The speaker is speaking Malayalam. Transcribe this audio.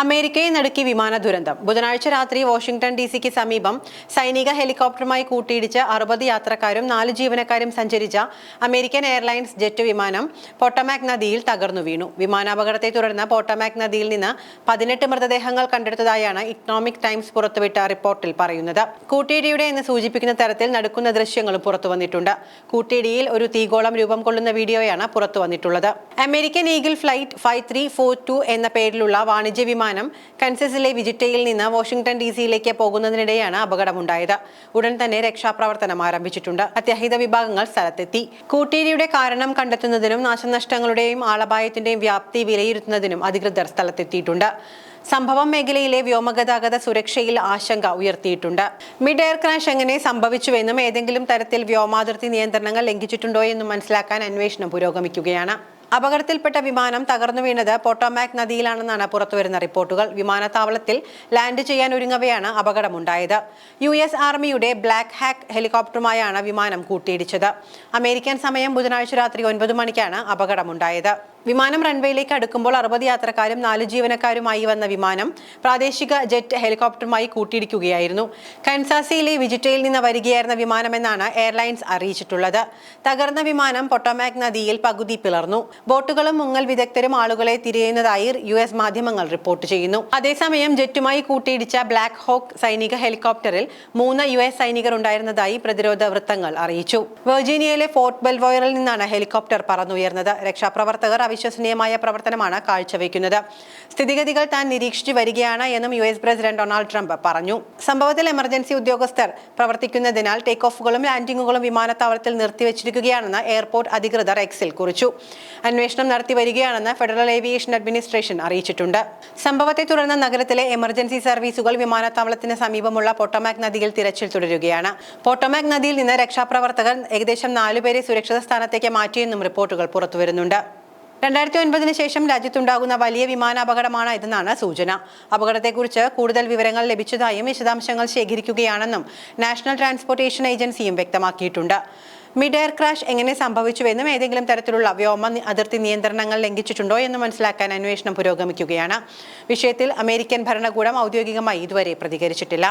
അമേരിക്കയെ നടുക്കി വിമാന ദുരന്തം. ബുധനാഴ്ച രാത്രി വാഷിംഗ്ടൺ ഡി സിക്ക് സമീപം സൈനിക ഹെലികോപ്റ്ററുമായി കൂട്ടിയിടിച്ച് അറുപത് യാത്രക്കാരും നാല് ജീവനക്കാരും സഞ്ചരിച്ച അമേരിക്കൻ എയർലൈൻസ് ജെറ്റ് വിമാനം പോട്ടമാക് നദിയിൽ തകർന്നു വീണു. വിമാനാപകടത്തെ തുടർന്ന് പോട്ടമാക് നദിയിൽ നിന്ന് പതിനെട്ട് മൃതദേഹങ്ങൾ കണ്ടെടുത്തതായാണ് ഇക്കണോമിക് ടൈംസ് പുറത്തുവിട്ട റിപ്പോർട്ടിൽ പറയുന്നത്. കൂട്ടിയിടിയുടെ എന്ന് സൂചിപ്പിക്കുന്ന തരത്തിൽ നടക്കുന്ന ദൃശ്യങ്ങളും പുറത്തു വന്നിട്ടുണ്ട്. കൂട്ടിയിടിയിൽ ഒരു തീഗോളം രൂപം കൊള്ളുന്ന വീഡിയോയാണ് പുറത്തു വന്നിട്ടുള്ളത്. American Eagle flight five three four two എന്ന പേരിലുള്ള വാണിജ്യ വിമാനം കൻസസിലെ വിജിറ്റയിൽ നിന്ന് വാഷിംഗ്ടൺ ഡി സിയിലേക്ക് പോകുന്നതിനിടെയാണ് അപകടമുണ്ടായത്. ഉടൻ തന്നെ രക്ഷാപ്രവർത്തനം ആരംഭിച്ചിട്ടുണ്ട്. അത്യാഹിത വിഭാഗങ്ങൾ സ്ഥലത്തെത്തി. കൂട്ടിയിടിയുടെ കാരണം കണ്ടെത്തുന്നതിനും നാശനഷ്ടങ്ങളുടെയും ആളപായത്തിന്റെയും വ്യാപ്തി വിലയിരുത്തുന്നതിനും അധികൃതർ സ്ഥലത്തെത്തിയിട്ടുണ്ട്. സംഭവം മേഖലയിലെ വ്യോമഗതാഗത സുരക്ഷയിൽ ആശങ്ക ഉയർത്തിയിട്ടുണ്ട്. മിഡ് എയർ ക്രാഷ് എങ്ങനെ സംഭവിച്ചുവെന്നും ഏതെങ്കിലും തരത്തിൽ വ്യോമാതിർത്തി നിയന്ത്രണങ്ങൾ ലംഘിച്ചിട്ടുണ്ടോ എന്നും മനസ്സിലാക്കാൻ അന്വേഷണം പുരോഗമിക്കുകയാണ്. അപകടത്തിൽപ്പെട്ട വിമാനം തകർന്നു വീണത് പോട്ടോമാക് നദിയിലാണെന്നാണ് പുറത്തുവരുന്ന റിപ്പോർട്ടുകൾ. വിമാനത്താവളത്തിൽ ലാൻഡ് ചെയ്യാൻ ഒരുങ്ങവെയാണ് അപകടമുണ്ടായത്. യു എസ് ആർമിയുടെ ബ്ലാക്ക് ഹാക്ക് ഹെലികോപ്റ്ററുമായാണ് വിമാനം കൂട്ടിയിടിച്ചത്. അമേരിക്കൻ സമയം ബുധനാഴ്ച രാത്രി ഒൻപത് മണിക്കാണ് അപകടമുണ്ടായത്. വിമാനം റൺവേയിലേക്ക് അടുക്കുമ്പോൾ അറുപത് യാത്രക്കാരും നാല് ജീവനക്കാരുമായി വന്ന വിമാനം പ്രാദേശിക ജെറ്റ് ഹെലികോപ്റ്ററുമായി കൂട്ടിയിടിക്കുകയായിരുന്നു. കൻസാസിയിലെ വിജിറ്റയിൽ നിന്ന് വരികയായിരുന്ന വിമാനമെന്നാണ് എയർലൈൻസ് അറിയിച്ചിട്ടുള്ളത്. തകർന്ന വിമാനം പൊട്ടോമാക് നദിയിൽ പകുതി പിളർന്നു. ബോട്ടുകളും മുങ്ങൽ വിദഗ്ധരും ആളുകളെ തിരയുന്നതായി യു എസ് മാധ്യമങ്ങൾ റിപ്പോർട്ട് ചെയ്യുന്നു. അതേസമയം ജെറ്റുമായി കൂട്ടിയിടിച്ച ബ്ലാക്ക് ഹോക്ക് സൈനിക ഹെലികോപ്റ്ററിൽ മൂന്ന് യു എസ് സൈനികർ ഉണ്ടായിരുന്നതായി പ്രതിരോധ വൃത്തങ്ങൾ അറിയിച്ചു. വെർജീനിയയിലെ ഫോർട്ട് ബെൽവോയറിൽ നിന്നാണ് ഹെലികോപ്റ്റർ പറന്നുയർന്നത്. രക്ഷാപ്രവർത്തകർ അവിശ്വസനീയമായ പ്രവർത്തനമാണ് കാഴ്ചവെക്കുന്നത്. സ്ഥിതിഗതികൾ താൻ നിരീക്ഷിച്ചു വരികയാണ് എന്നും U S president Donald Trump പറഞ്ഞു. സംഭവത്തിൽ എമർജൻസി ഉദ്യോഗസ്ഥർ പ്രവർത്തിക്കുന്നതിനാൽ ടേക്ക് ഓഫുകളും ലാൻഡിംഗുകളും വിമാനത്താവളത്തിൽ നിർത്തിവച്ചിരിക്കുകയാണെന്ന് എയർപോർട്ട് അധികൃതർ എക്സിൽ കുറിച്ചു. അന്വേഷണം നടത്തി വരികയാണെന്ന് ഫെഡറൽ ഏവിയേഷൻ അഡ്മിനിസ്ട്രേഷൻ അറിയിച്ചിട്ടുണ്ട്. സംഭവത്തെ തുടർന്ന് നഗരത്തിലെ എമർജൻസി സർവീസുകൾ വിമാനത്താവളത്തിന് സമീപമുള്ള പൊട്ടമാക് നദിയിൽ തിരച്ചിൽ തുടരുകയാണ്. പൊട്ടമാക് നദിയിൽ നിന്ന് രക്ഷാപ്രവർത്തകർ ഏകദേശം നാലുപേരെ സുരക്ഷിത സ്ഥാനത്തേക്ക് മാറ്റിയെന്നും റിപ്പോർട്ടുകൾ പുറത്തുവരുന്നുണ്ട്. രണ്ടായിരത്തി ഒൻപതിന് ശേഷം രാജ്യത്തുണ്ടാകുന്ന വലിയ വിമാനാപകടമാണ് ഇതെന്നാണ് സൂചന. അപകടത്തെക്കുറിച്ച് കൂടുതൽ വിവരങ്ങൾ ലഭിച്ചതായും വിശദാംശങ്ങൾ ശേഖരിക്കുകയാണെന്നും നാഷണൽ ട്രാൻസ്പോർട്ടേഷൻ ഏജൻസിയും വ്യക്തമാക്കിയിട്ടുണ്ട്. മിഡ് എയർ ക്രാഷ് എങ്ങനെ സംഭവിച്ചുവെന്നും ഏതെങ്കിലും തരത്തിലുള്ള വ്യോമ അതിർത്തി നിയന്ത്രണങ്ങൾ ലംഘിച്ചിട്ടുണ്ടോ എന്ന് മനസ്സിലാക്കാൻ അന്വേഷണം പുരോഗമിക്കുകയാണ്. വിഷയത്തിൽ അമേരിക്കൻ ഭരണകൂടം ഔദ്യോഗികമായി ഇതുവരെ പ്രതികരിച്ചിട്ടില്ല.